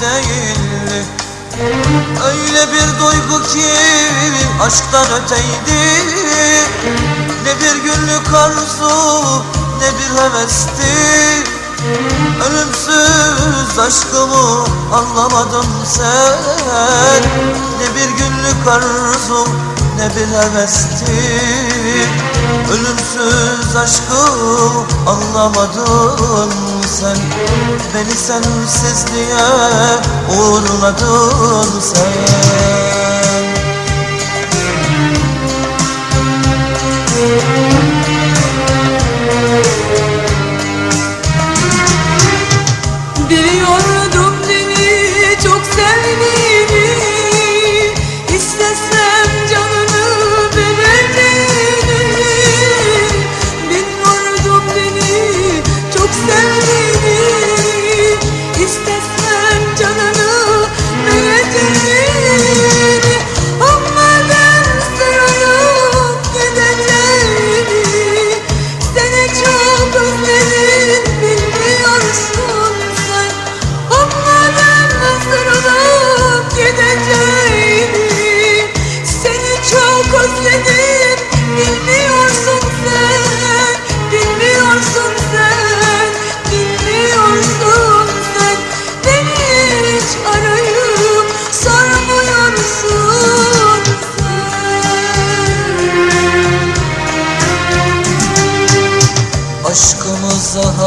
değildi. Öyle bir duygu ki aşktan öteydi. Ne bir günlük arzu ne bir hevesti. Ölümsüz aşkımı anlamadın sen. Ne bir günlük arzu ne bir hevesti. Ölümsüz aşkımı anlamadın sen Beni sensizliğe uğurladın sen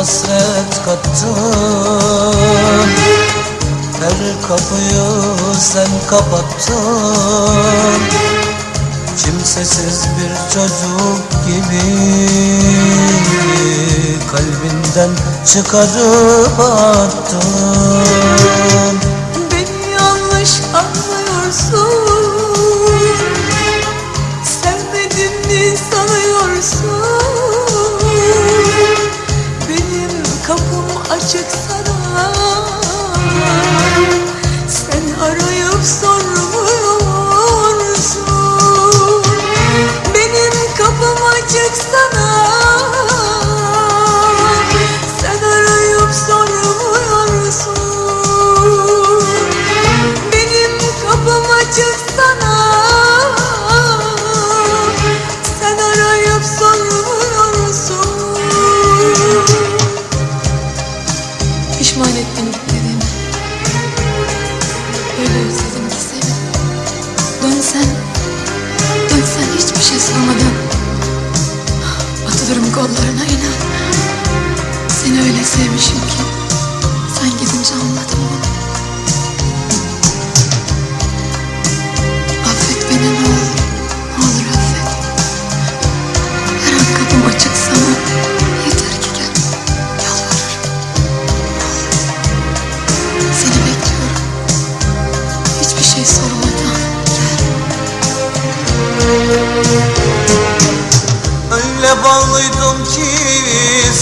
hasret kattın. Her kapıyı sen kapattın. Kimsesiz bir çocuk gibi Kalbinden çıkarıp attın Pişman ettin gitmediğimi Öyle özledim ki seni. Dönsen Dönsen hiçbir şey sormadan. Atılırım kollarına inan. Seni öyle sevmişim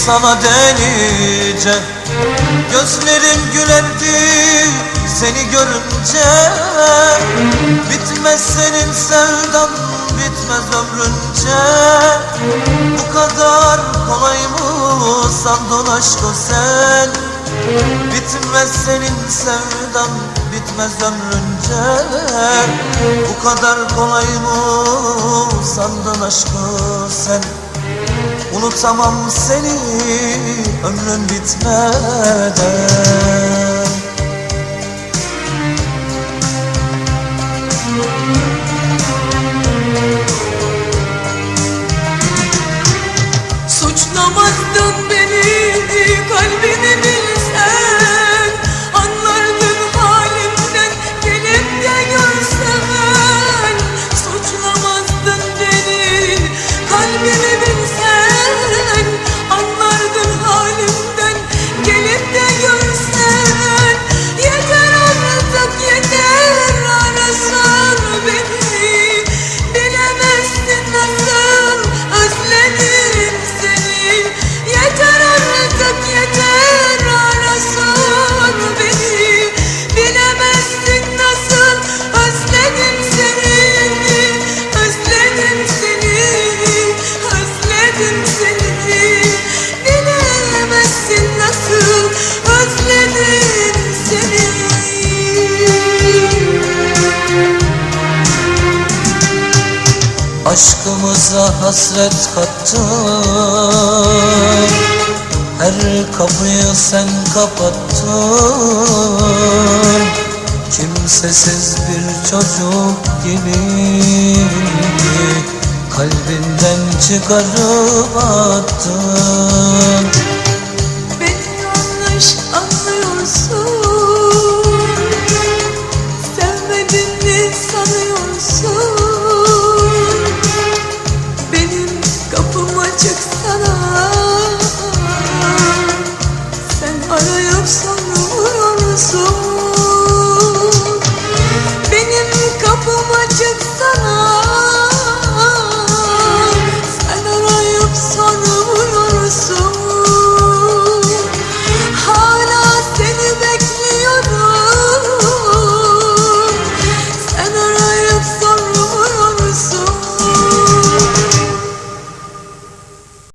sana delice Gözlerim gülerdi seni görünce. Bitmez senin sevdan bitmez ömrünce. Bu kadar kolay mı sandın aşkı sen. Bitmez senin sevdan bitmez ömrünce. Bu kadar kolay mı sandın aşkı sen Unutamam seni ömrün bitmeden Aşkımıza hasret kattın. Her kapıyı sen kapattın. Kimsesiz bir çocuk gibi Kalbinden çıkarıp attın